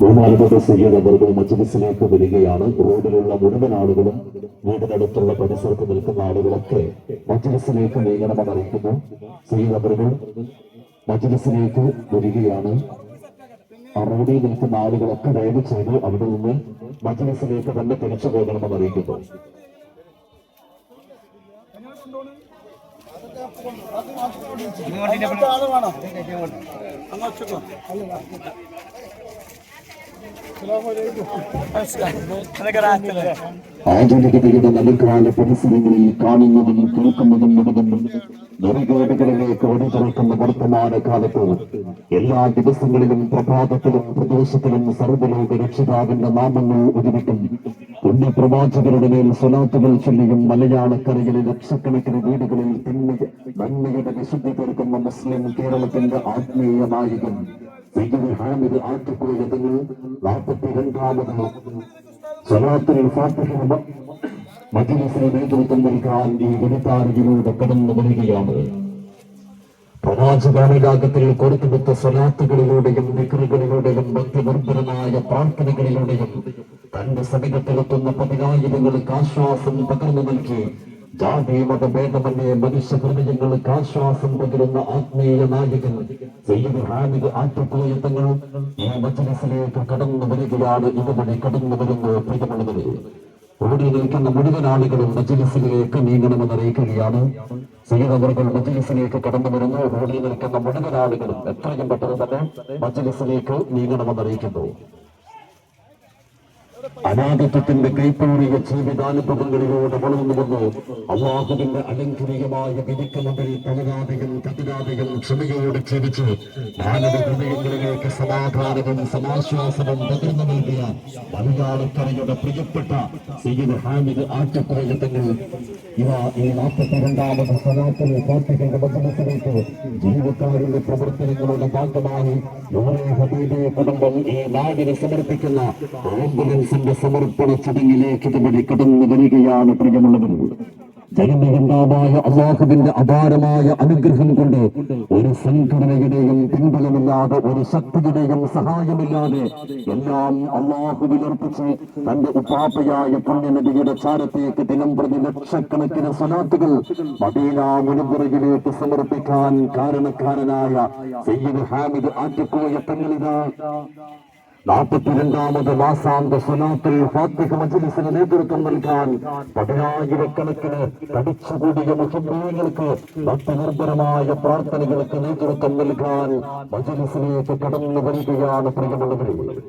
ബഹുമാനപ്പെട്ട സയ്യദ് മജ്ലിസിലേക്ക് വരികയാണ്. റോഡിലുള്ള മുഴുവൻ ആളുകളും വീടിനടുത്തുള്ള പരിസരത്ത് നിൽക്കുന്ന ആളുകളൊക്കെ മജ്ലിസിലേക്ക് നീങ്ങണമെന്ന് അറിയിക്കുന്നു. സയ്യദ് അവർകൾ മജ്ലിസിലേക്ക് വരികയാണ്. ആ റോഡിൽ നിൽക്കുന്ന ആളുകളൊക്കെ ദയവ് ചെയ്ത് അവിടെ നിന്ന് മജ്ലിസിലേക്ക് തന്നെ തിരിച്ചു പോകണമെന്ന് അറിയിക്കുന്നു. ആധുനികതയുടെ നൽകാല പരിസരങ്ങളിൽ കാണുന്നതും കേൾക്കുന്നതും മുഴുവൻ നെറികേടുകളിലേക്ക് വഴി തുറക്കുന്ന വർത്തമാന കാലത്ത് എല്ലാ ദിവസങ്ങളിലും പ്രഭാതത്തിലും പ്രദേശത്തിലും സർവലോക രക്ഷിതാവിന്റെ നാമങ്ങൾ ഉരുവിട്ടും പുണ്യപ്രവാചകരുടെ മേൽ സ്വലാത്തുകൾ ചൊല്ലിയും മലയാളക്കരയിലെ ലക്ഷക്കണക്കിന് വീടുകളിൽ നന്മയുടെ വിശുദ്ധി തീർക്കുന്ന മുസ്ലിം കേരളത്തിന്റെ ആത്മീയ നായകൻ ഹാമിദ് ആറ്റുകോയ തങ്ങൾ സ്വലാത്തിൽ ഫാത്തിഹ മജ്ലിസിന് നേതൃത്വം നൽകാൻ ഈ വനിതാരയിലൂടെ കടന്നു വരികയാണ്. പരാജകാലയാഗത്തിൽ കൊടുത്തുവിട്ട സ്വലാത്തുകളിലൂടെയും നിക്രുകളിലൂടെയും ഭക്തിനിർഭരമായ പ്രാർത്ഥനകളിലൂടെയും തന്റെ സമീപത്തിലെത്തുന്ന പതിനായിരങ്ങൾക്ക് ആശ്വാസം പകർന്നു നൽകി. ജാതി മതഭേദമന്യേ മനുഷ്യ ഹൃദയങ്ങൾക്ക് ആശ്വാസം പകരുന്ന ആത്മീയ നായകൻ സയ്യിദ് ഹാമിദ് ഈ മജ്ലിസിലേക്ക് കടന്നു വരികയാണ് ഇതുവഴി കടന്നു വരുന്നു പ്രിയമുള്ളവരെ. ഓടി നിൽക്കുന്ന മുഴുവൻ ആളുകളും മജ്ലിസിലേക്ക് നീങ്ങണമെന്ന് അറിയിക്കുകയാണ് സയ്യിദ് മജിലിസിലേക്ക് കടന്നു വരുന്നു ഓടി നിൽക്കുന്ന മുഴുവൻ ആളുകളും എത്രയും പെട്ടെന്ന് തന്നെ മജ്ലിസിലേക്ക് നീങ്ങണമെന്ന് അറിയിക്കുന്നു. അനാഥത്വത്തിന്റെ കൈപ്പൂറിയ ജീവിതാനുഭവങ്ങളിലൂടെ വളർന്നു വന്നു. അള്ളാഹുവിന്റെ അലങ്കുരികമായ വിധിക്ക് മുമ്പിൽ തളരാതെയും കതിരാതെയും ക്ഷമയോടെ ജീവിച്ച്. മാനവ ഹൃദയങ്ങളിലേക്ക് സമാധാനവും സമാശ്വാസവും പകർന്നു നൽകിയ മലയാളക്കരയുടെ പ്രിയപ്പെട്ട സയ്യിദ് ഹാമിദ് ആറ്റക്കോയത്തങ്ങൾ ഇവ ഈ നാൽപ്പത്തിരണ്ടാമത് സനാത്തന ഫാത്തിഹയുടെ മജ്ലിസിലേക്ക് ജീവക്കാരുടെ പ്രവർത്തനങ്ങളുടെ ഭാഗമായി കുടുംബം ഈ നാടിനെ സമർപ്പിക്കുന്ന ആംബുലൻസിന്റെ സമർപ്പണ ചടങ്ങിലേക്ക് ഇതുവഴി കടന്നു വരികയാണ് പ്രിയമുള്ളവർ. ജനനികന്താവായ അള്ളാഹുവിന്റെ അപാരമായ അനുഗ്രഹം കൊണ്ട് ഒരു സംഘടനയുടെയും പിൻബലമില്ലാതെ ഒരു ശക്തിയുടെയും സഹായമില്ലാതെ എല്ലാം അള്ളാഹു വിലർപ്പിച്ച് തന്റെ ഉപാപയായ പുണ്യനദിയുടെ ചാരത്തേക്ക് ദിനം പ്രതി ലക്ഷക്കണക്കിന് സ്വലാത്തുകൾ മദീന മുനമ്പുറയിലേക്ക് സമർപ്പിക്കാൻ കാരണക്കാരനായ സയ്യിദ് ഹാമിദ് ആറ്റക്കോയ തങ്ങളിതാ. നാൽപ്പത്തിരണ്ടാമത് മാസാന്ത സുനാത്തിൽ ഫാത്തിഹ മജ്ലിസിന് നേതൃത്വം നൽകാൻ പതിനായിരക്കണക്കിന് തടിച്ചുകൂടിയ മുഖ്യമന്ത്രികൾക്ക് ഭക്തനിർഭരമായ പ്രാർത്ഥനകൾക്ക് നേതൃത്വം നൽകാൻ മജ്ലിസിലേക്ക് കടന്നു വരികയാണ് പ്രിയമുള്ളവരെ.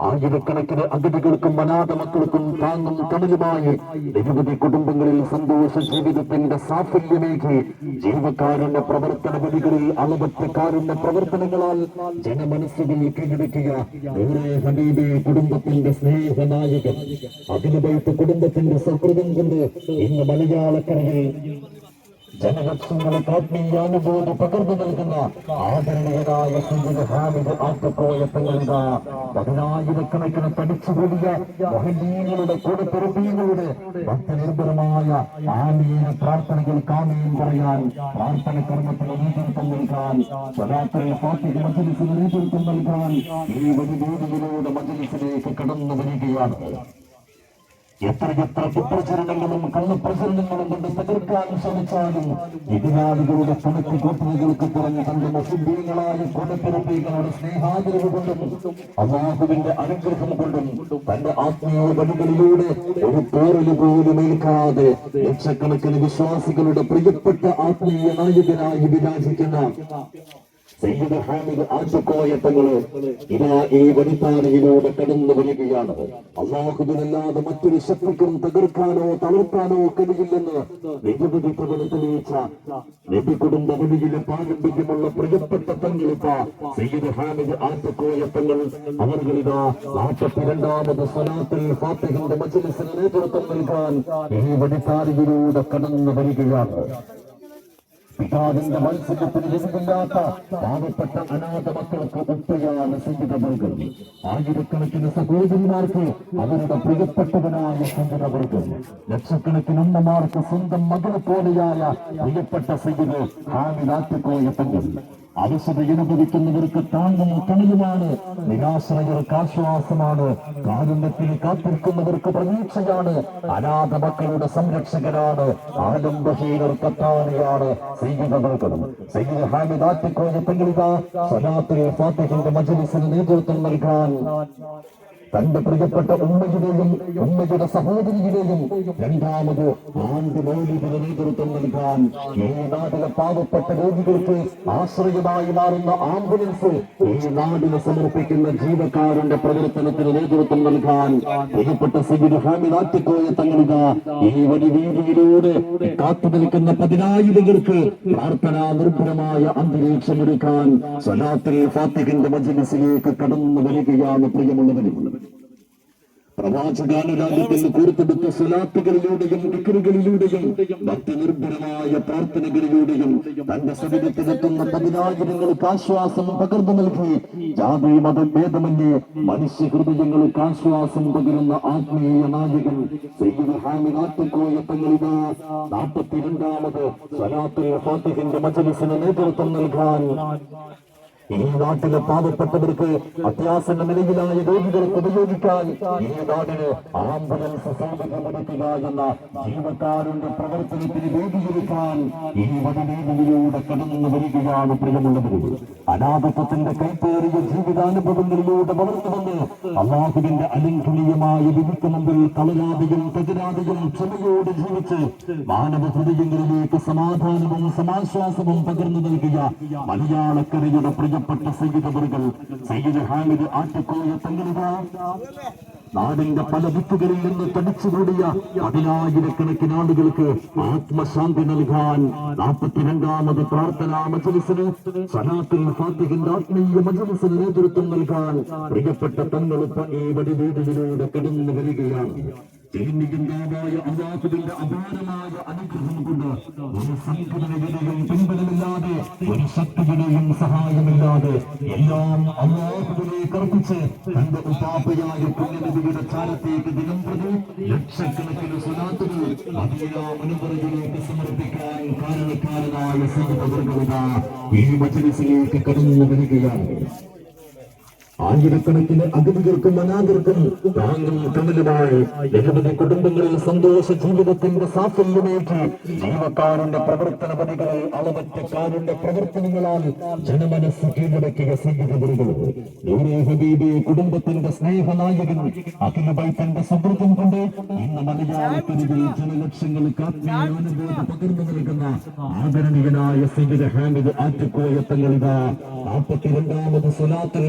ആയിരക്കണക്കിന് അതിഥികൾക്കും അനാഥ മക്കൾക്കും താങ്ങും തണലുമായി നിരവധി കുടുംബങ്ങളിൽ സന്തോഷ ജീവിതത്തിന്റെ സാഫല്യമേകി ജീവകാരുണ്യ പ്രവർത്തന വഴികളിൽ അളവറ്റ കാരുണ്യ പ്രവർത്തനങ്ങളാൽ ജനമനസ്സുകൾ കീഴടക്കിയ നൂറെ ഹബീബെ കുടുംബത്തിന്റെ സ്നേഹനായകൻ. അതിനുപയത്ത് കുടുംബത്തിന്റെ സൗഹൃദം കൊണ്ട് ഇന്ന് മലയാളക്കരയിൽ ജനലക്ഷങ്ങൾക്ക് ആത്മീയാനുഭൂതി പകർന്നു നൽകുന്ന ആദരണീയനായ സയ്യിദ് ഹാമിദ് പതിനായിരക്കണക്കിന് പഠിച്ചു പഠിച്ചുകൂടിയ മഹനീയങ്ങളുടെ കൂടെ പിറപ്പികളുടെ ഭക്തനിർഭരമായ ആമീന പ്രാർത്ഥനകൾ കാമീൻ പറയാൻ പ്രാർത്ഥന കർമ്മത്തിന് നേതൃത്വം നൽകാൻ സ്വലാത്തിൽ പാർട്ടി മജലിസിന് നേതൃത്വം നൽകാൻ ഈ വഴിവേദിയിലൂടെ മജലിസിലേക്ക് കടന്നു വരികയാണ്. എത്രയെത്ര കുപ്രചരണങ്ങളും കള്ളപ്രചരണങ്ങളും കൊണ്ട് തകർക്കാൻ ശ്രമിച്ചാലും എതിരാളികളുടെ കണക്ക് കൂട്ടലുകൾക്ക് പുറഞ്ഞ് തന്റെ മുസ്ലിങ്ങളായ കൊലപ്പിറപ്പികളുടെ സ്നേഹാദരവ് കൊണ്ടും അള്ളാഹുവിന്റെ അനുഗ്രഹം കൊണ്ടും തന്റെ ആത്മീയ വഴികളിലൂടെ ഒരു പോറൽ പോലും ഏൽക്കാതെ ലക്ഷക്കണക്കിന് വിശ്വാസികളുടെ പ്രിയപ്പെട്ട ആത്മീയ നായകനായി വിരാജിക്കുന്ന സയ്യിദ് ഹാമിദ് ആറ്റുകോയ തങ്ങൾ ഇതാ ഈ വനിതാരയിലൂടെ കടന്നു വരികയാണ്. അള്ളാഹുവിനല്ലാതെ മറ്റൊരു ശക്തിക്കും തകർക്കാനോ തളർത്താനോ കഴിയില്ലെന്ന് നിരവധി തവണ തെളിയിച്ച നബി കുടുംബ വഴിയിലെ പാരമ്പര്യമുള്ള പ്രിയപ്പെട്ട തങ്ങളിപ്പ സയ്യിദ് ഹാമിദ് ആറ്റുകോയ തങ്ങൾ. അവർകളിതാ നാൽപ്പത്തിരണ്ടാമത് സ്വലാത്തിൽ ഫാത്തിഹിന്റെ മജ്ലിസിന് നേതൃത്വം നൽകാൻ ഈ വനിതാരയിലൂടെ കടന്നു വരികയാണ്. പിതാവിന്റെ മത്സരത്തിന് ലഭിക്കില്ലാത്ത പാവപ്പെട്ട അനാഥ മക്കൾക്ക് ഉപ്പയാണ് നൽകുന്നു ആയിരക്കണക്കിന് സഹോദരിമാർക്ക് അവരുടെ പ്രിയപ്പെട്ടവനായ സംഗീതവർഗം ലക്ഷക്കണക്കിന് അമ്മമാർക്ക് സ്വന്തം മകളെ പോലെയായ പ്രിയപ്പെട്ട സംഗീത ഹാമിദാറ്റുകോയ തങ്ങൾ. അവശതയനുഭവിക്കുന്നവർക്ക് താങ്ങും തണലുമാണ് നിരാശ്രയർക്ക് ആശ്വാസമാണ് കാരുണ്യത്തിന് കാത്തിരിക്കുന്നവർക്ക് പ്രതീക്ഷയാണ്. അനാഥ മക്കളുടെ സംരക്ഷകരാണ് ആനന്ദഹീനർക്ക് അത്താണിയാണ് സൈനികർക്കും സൈനിക മജലിസിന് നേതൃത്വം നൽകാൻ. തന്റെ പ്രിയപ്പെട്ട ഉമ്മയുടെയും ഉമ്മയുടെ സഹോദരിയുടെയും രണ്ടാമത് ആണ്ട് മൗലിയുടെ നേതൃത്വം നൽകാൻ ഈ നാട്ടിലെ പാവപ്പെട്ട രോഗികൾക്ക് ആശ്രയമായി മാറുന്ന ആംബുലൻസ് ഈ നാടിനെ സമർപ്പിക്കുന്ന ജീവക്കാരന്റെ പ്രവർത്തനത്തിന് നേതൃത്വം നൽകാൻ പ്രിയപ്പെട്ട സിബിന് ഹാമിദ് ആറ്റിക്കോയ തങ്ങളിക ഈ വലിയ വീതിയിലൂടെ കാത്തു നിൽക്കുന്ന പതിനായിരങ്ങൾക്ക് പ്രാർത്ഥനാ നിർഭരമായ അന്തരീക്ഷമൊരുക്കാൻ സ്വലാത്തിൽ ഫാത്തിഹിന്റെ മജ്ലിസിലേക്ക് കടന്നു വരികയാണ് പ്രിയമുള്ളവരും. പ്രവാചകാനുരാഗത്തിൽ കൂർത്തെടുത്ത സ്വലാത്തുകളിലൂടെയും ദിക്കറുകളിലൂടെയും ഭക്തിനിർഭരമായ പ്രാർത്ഥനകളിലൂടെയും തന്റെ സവിധത്തിലെത്തുന്ന പതിനായിരങ്ങൾക്ക് ആശ്വാസം പകർന്നു നൽകി. ജാതി മതം ഭേദമന്യേ മനുഷ്യ ഹൃദയങ്ങൾക്ക് ആശ്വാസം പകരുന്ന ആത്മീയ നായകൻ തങ്ങളിതാ നാൽപ്പത്തിരണ്ടാമത് സ്വലാത്തുൽ ഫാത്തിഹിന്റെ മജലിസിന് നേതൃത്വം നൽകാൻ ഈ നാട്ടിലെ പാവപ്പെട്ടവർക്ക് അത്യാസന്ന നിലയിലായ രോഗികൾക്ക് ഉപയോഗിക്കാൻ ഈ നാടിന് ആംബുലൻസ് സൗകര്യമൊരുക്കുക എന്ന ജീവക്കാരുടെ പ്രവർത്തനത്തിന് വേദിയൊരുക്കാൻ ഈ വനമേഖലയിലൂടെ കടന്നു വരികയാണ് പ്രിയമുള്ളവർ അനാഥത്വത്തിന്റെ കൈപ്പേറിയ ജീവിതാനുഭവങ്ങളിലൂടെ വളർന്നു വന്ന് അള്ളാഹുവിന്റെ അലംഘനീയമായ വിധിക്ക് മുമ്പിൽ തളരാതെയും തകരാതെയും ക്ഷമയോടെ ജീവിച്ച് മാനവ ഹൃദയങ്ങളിലേക്ക് സമാധാനവും സമാശ്വാസവും പകർന്നു നൽകിയ മലയാളക്കരയുടെ പ്രിയപ്പെട്ട സയ്യിദവറുകൾ സയ്യിദ് ഹാമിദ് ആറ്റക്കോയ തങ്ങളിത. നാടിന്റെ പല ദിക്കുകളിൽ നിന്ന് തടിച്ചുകൂടിയ പതിനായിരക്കണക്കിന് ആളുകൾക്ക് ആത്മശാന്തി നൽകാൻ നാൽപ്പത്തിരണ്ടാമത് പ്രാർത്ഥനാ മജലിസിന് സനാത്തിൽ ഫാത്തിഹിന്റെ ആത്മീയ മജലിസിന് നേതൃത്വം നൽകാൻ പ്രിയപ്പെട്ട തങ്ങളിപ്പ ഈ വീടുകളിലൂടെ കടന്നു വരികയാണ്. തിരുനികുന്താവായ അള്ളാഹുവിന്റെ അപാരമായ അനുഗ്രഹം കൊണ്ട് ഒരു സംഘടനയുടെയും പിൻബലമില്ലാതെ ഒരു ശക്തിയുടെയും സഹായമില്ലാതെ എല്ലാം അള്ളാഹുവിലേക്ക് അർപ്പിച്ച് തന്റെ ഉപാപയായ പുണ്യനദിയുടെ ചാരത്തേക്ക് ദിനം പ്രതി ലക്ഷക്കണക്കിന് സുനാത്തുകൾ മദീന മുനവറയിലേക്ക് സമർപ്പിക്കാൻ കാരണക്കാരനായ സൈനികവർഗത ഈ മജലിസിലേക്ക് കടന്നു വരികയാണ്. ആയിരക്കണക്കിന് അഗതികൾക്കും അനാഥർക്കും താങ്ങും തണലുമായി നിരവധി കുടുംബങ്ങളിൽ സന്തോഷ ജീവിതത്തിന്റെ സാഫല്യമേറ്റി ജീവക്കാരന്റെ പ്രവർത്തന പണികളിൽ അളവറ്റക്കാരന്റെ പ്രവർത്തനങ്ങളാൽ ജനമനസ് കീഴടക്കിയ ഹബീബി കുടുംബത്തിന്റെ സ്നേഹനായകൻ അഖില ബൈത്തന്റെ സുഹൃത്തും കൊണ്ട് ഇന്ന് മലയാളത്തിനുകൾ ജനലക്ഷങ്ങൾക്ക് ആത്മീയാനുഭവം പകർന്നു നൽകുന്ന ആദരണീയനായ സൈനിക ഹാമിദ് ആറ്റുകോയത്തങ്ങളിത നാൽപ്പത്തിരണ്ടാമത് സുലാത്തുൽ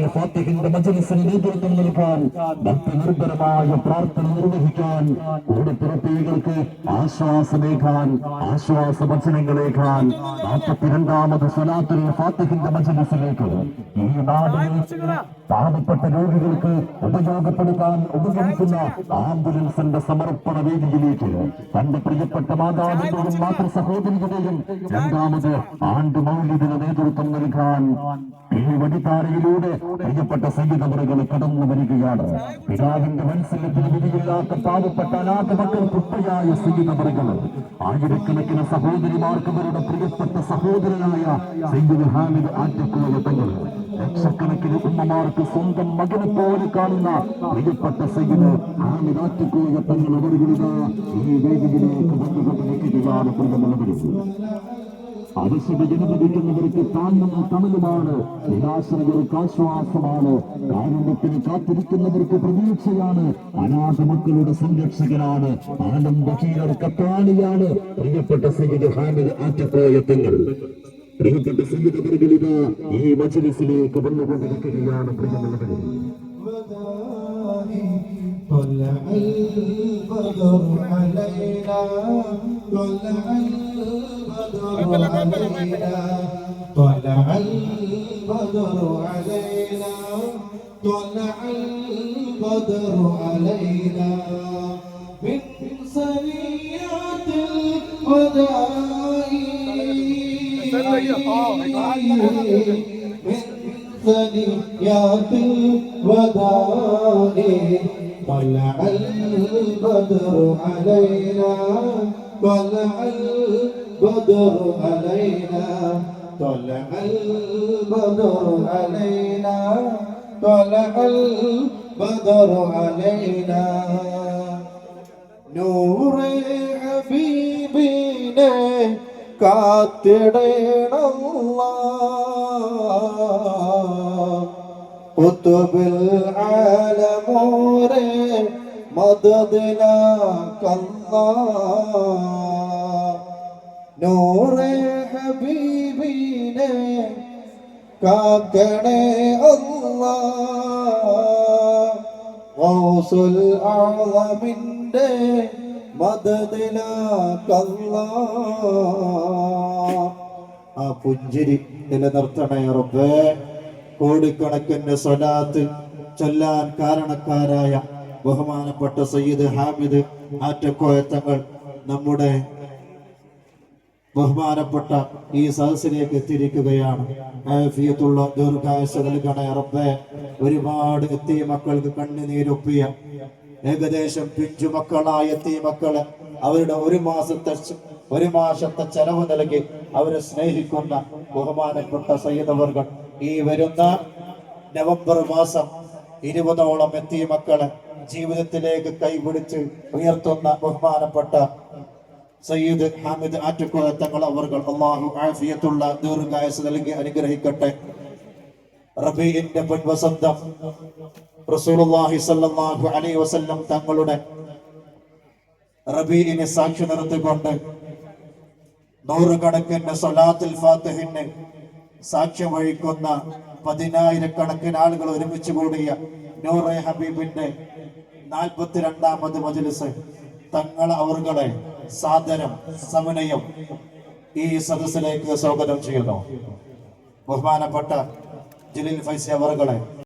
ഫാത്തിഹിന്റെ മജലിസിന് നേതൃത്വം നൽകാൻ ഭക്തിനിർഭരമായ പ്രാർത്ഥന നിർവഹിക്കാൻ കൂടപ്പിറപ്പികൾക്ക് ആശ്വാസമേകാൻ ആശ്വാസ വചനങ്ങളേകാൻ നാൽപ്പത്തിരണ്ടാമത് സുലാത്തുൽ ഫാത്തിഹിന്റെ മജലിസിലേക്ക് ഈ നാടിനെ പാവപ്പെട്ട രോഗികൾക്ക് ഉപയോഗപ്പെടുത്താൻ ഉപകരിക്കുന്ന ആംബുലൻസിന്റെ സമർപ്പണ വേദിയിലേക്ക് തന്റെ പ്രിയപ്പെട്ട മാതാവിന്റെയും മാതൃ സഹോദരിയുടെയും രണ്ടാമത് ആണ്ട് മൗല്യത്തിന് നേതൃത്വം നൽകാൻ ഈ വടിത്താരയിലൂടെ പ്രിയപ്പെട്ട സംഗീതമുറകൾ കടന്നു വരികയാണ്. പിതാവിന്റെ മനസ്സിലത്തിന് വിധിയില്ലാത്ത പാവപ്പെട്ട അനാഥ മക്കൾ കുട്ടയായ സംഗീതമുറകൾ ആയിരക്കണക്കിന് സഹോദരിമാർക്ക് അവരുടെ പ്രിയപ്പെട്ട സഹോദരനായ സയ്യിദ് ഹാമിദ് ആറ്റക്കോയ തങ്ങൾ ലക്ഷക്കണക്കിന് ഉമ്മമാർക്ക് സ്വന്തം മകനെ പോലെ കാണുന്ന പ്രിയപ്പെട്ട സയ്യിദ് ഹാമിദ് ആറ്റക്കോയ തങ്ങൾ അവരുടെ ഈ വേദിയിലേക്ക് വന്നുകൊണ്ടിരിക്കുകയാണ് പ്രിയമുള്ളവരും. അവശത ജനപതിക്കുന്നവർക്ക് താങ്ങും തണലുമാണ് നിരാശ്രയർക്ക് ആശ്വാസമാണ് കാരുണ്യത്തിന് കാത്തിരിക്കുന്നവർക്ക് പ്രതീക്ഷയാണ് അനാഥ മക്കളുടെ സംരക്ഷകനാണ് ആനന്ദഹീനർ കത്താണിയാണ് പ്രിയപ്പെട്ട സയ്യിദ് ഹാമിദ് ആറ്റക്കോയത്തങ്ങൾ പ്രിയപ്പെട്ട സയ്യിദ് വർഗലിത ഈ മജലിസിലേക്ക് വന്നുകൊണ്ടിരിക്കുകയാണ് പ്രിയമുള്ളവരെ طلع البدر علينا طلع البدر علينا طلع البدر علينا طلع البدر علينا من سنيات الوداع من ثنيات الوداع طلع البدر علينا طلع البدر علينا طلع البدر علينا طلع البدر علينا നൂറ് ഹബീബിനെ കാത്തിടേണല്ല കുത്തുബിൽ ആലമോരെ മദദിന കല്ല നൂറെ ഹബീബിനെ കാക്കണേ അല്ല ഗൗസുൽ ആളമിന്റെ മദദിന കല്ല ആ പുഞ്ചിരി നിലനിർത്തണേ റബ്ബേ. കോടിക്കണക്കിന് സ്വലാത്ത് ചൊല്ലാൻ കാരണക്കാരായ ബഹുമാനപ്പെട്ട സയ്യിദ് ഹാമിദ് ആറ്റക്കോയത്തങ്ങൾ നമ്മുടെ ബഹുമാനപ്പെട്ട ഈ സദസ്സിലേക്ക് എത്തിയിരിക്കുകയാണ്. ഫിയത്തുള്ള ദീർഘായുസ് നൽകണ റബ്ബേ ഒരുപാട് എത്തിയ മക്കൾക്ക് കണ്ണുനീരൊപ്പിയ ഏകദേശം പിഞ്ചു മക്കളായ എത്തിയ മക്കൾ അവരുടെ ഒരു മാസത്തെ ഒരു മാസത്തെ ചെലവ് നൽകി അവരെ സ്നേഹിക്കുന്ന ബഹുമാനപ്പെട്ട സയ്യിദവർകൾ ഈ വരുന്ന നവംബർ മാസം ഇരുപതോളം എത്തിയ മക്കളെ ജീവിതത്തിലേക്ക് കൈപിടിച്ച് ഉയർത്തുന്ന ബഹുമാനപ്പെട്ട സയ്യിദ് ഹാമിദ് ആറ്റുകോയ തങ്ങൾ അവർ അള്ളാഹു ആഫിയത്തുള്ള ദീർഘായസ് നൽകി അനുഗ്രഹിക്കട്ടെ. റബീഇന്റെ പൊൻവസന്തം റസൂലുള്ളാഹി സല്ലല്ലാഹു അലൈഹി വസല്ലം തങ്ങളുടെ റബീഇനെ സാക്ഷി നിർത്തിക്കൊണ്ട് നൂറുകണക്കിന് സലാത്തുൽ ഫാത്തിഹിന് സാക്ഷ്യം വഹിക്കുന്ന പതിനായിരക്കണക്കിന് ആളുകൾ ഒരുമിച്ച് കൂടിയ നൂറെ ഹബീബിന്റെ നാൽപ്പത്തിരണ്ടാമത് മജ്ലിസ് തങ്ങൾ അവർകളെ സാദരം സമനയം ഈ സദസ്സിലേക്ക് സ്വാഗതം ചെയ്യുന്നു. ബഹുമാനപ്പെട്ട ജലീൽ ഫൈസി അവർകളെ